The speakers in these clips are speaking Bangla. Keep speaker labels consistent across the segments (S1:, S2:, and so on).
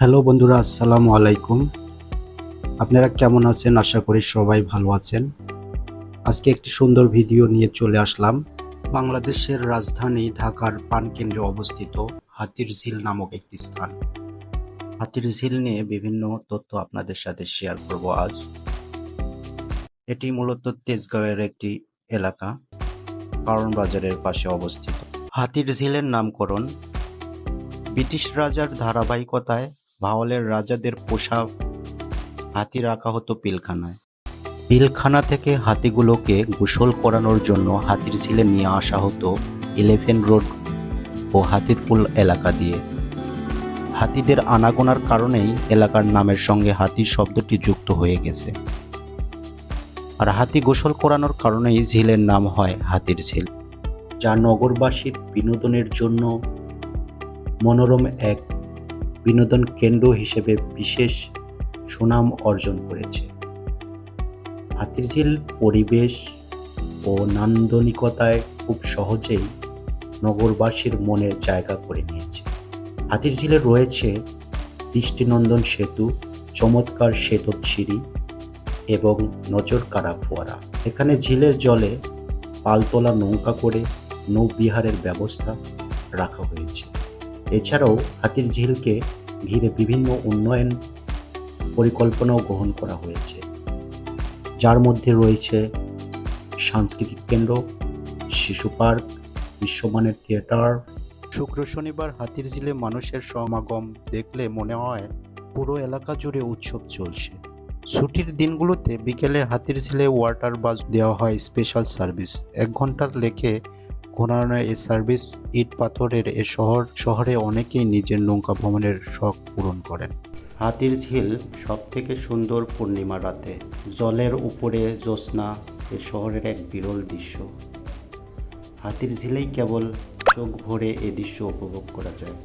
S1: হ্যালো বন্ধুরা, আসসালামু আলাইকুম। আপনারা কেমন আছেন? আশা করি সবাই ভালো আছেন। আজকে একটি সুন্দর ভিডিও নিয়ে চলে আসলাম। বাংলাদেশের রাজধানী ঢাকার প্রাণকেন্দ্রে অবস্থিত হাতির ঝিল নামক একটি স্থান। হাতির ঝিল নিয়ে বিভিন্ন তথ্য আপনাদের সাথে শেয়ার করব আজ। এটি মূলত তেজগাঁওয়ের একটি এলাকা, কারণ বাজারের পাশে অবস্থিত। হাতির ঝিলের নামকরণ ব্রিটিশ রাজার ধারাবাহিকতায় ভাওয়ালের রাজাদের পোষা হাতি রাখা হতো পিলখানায়। পিলখানা থেকে হাতিগুলোকে গোসল করানোর জন্য হাতির ঝিলে নিয়ে আসা হতো ইলেভেন রোড ও হাতিরপুল এলাকা দিয়ে। হাতিদের আনাগোনার কারণেই এলাকার নামের সঙ্গে হাতি শব্দটি যুক্ত হয়ে গেছে। আর হাতি গোসল করানোর কারণেই ঝিলের নাম হয় হাতির ঝিল, যা নগরবাসীর বিনোদনের জন্য মনোরম এক বিনোদন কেন্দ্র হিসেবে বিশেষ সুনাম অর্জন করেছে। হাতিরঝিল পরিবেশ ও নান্দনিকতায় খুব সহজেই নগরবাসীর মনে জায়গা করে নিয়েছে। হাতিরঝিলে রয়েছে দৃষ্টিনন্দন সেতু, চমৎকার সেতব সিঁড়ি এবং নজর কাড়া ফোয়ারা। এখানে ঝিলের জলে পালতোলা নৌকা করে নৌবিহারের ব্যবস্থা রাখা হয়েছে। এছাড়াও হাতির ঝিলকে ঘিরে বিভিন্ন উন্নয়ন পরিকল্পনাও গ্রহণ করা হয়েছে। যার মধ্যে রয়েছে সাংস্কৃতিক কেন্দ্র, শিশু পার্ক, বিশ্বমানের থিয়েটার। শুক্র শনিবার হাতির ঝিলে মানুষের সমাগম দেখলে মনে হয় পুরো এলাকা জুড়ে উৎসব চলছে। ছুটির দিনগুলোতে বিকেলে হাতির ঝিলে ওয়াটার বাস দেওয়া হয় স্পেশাল সার্ভিস। এক ঘণ্টার লেখে ঘোরানো এই সার্ভিস ইট পাথরের এ শহর, শহরে অনেকেই নিজের নৌকা ভ্রমণের শখ পূরণ করেন। হাতির ঝিল সব থেকে সুন্দর পূর্ণিমা রাতে। জলের উপরে জ্যোৎস্না এ শহরের এক বিরল দৃশ্য। হাতির ঝিলেই কেবল চোখ ভরে এ দৃশ্য উপভোগ করা যায়।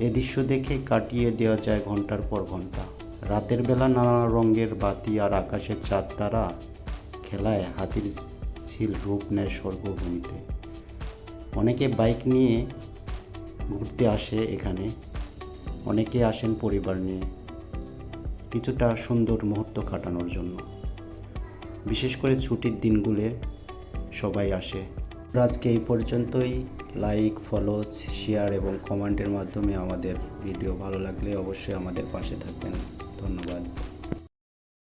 S1: এ দৃশ্য দেখে কাটিয়ে দেওয়া যায় ঘণ্টার পর ঘণ্টা রাতের বেলা নানা রঙের বাতি আর আকাশের চাঁদ তারা খেলায় হাতির ঝিল রূপ নেয় সর্বভূমিতে অনেকে বাইক নিয়ে ঘুরতে আসে এখানে, অনেকে আসেন পরিবার নিয়ে। কিছুটা সুন্দর মুহূর্ত কাটানোর জন্য। বিশেষ করে ছুটির দিনগুলো সবাই আসে। আজকে এই পর্যন্তই। লাইক ফলো শেয়ার এবং কমেন্টের মাধ্যমে আমাদের ভিডিও ভালো লাগলে অবশ্যই আমাদের পাশে থাকবেন। ধন্যবাদ।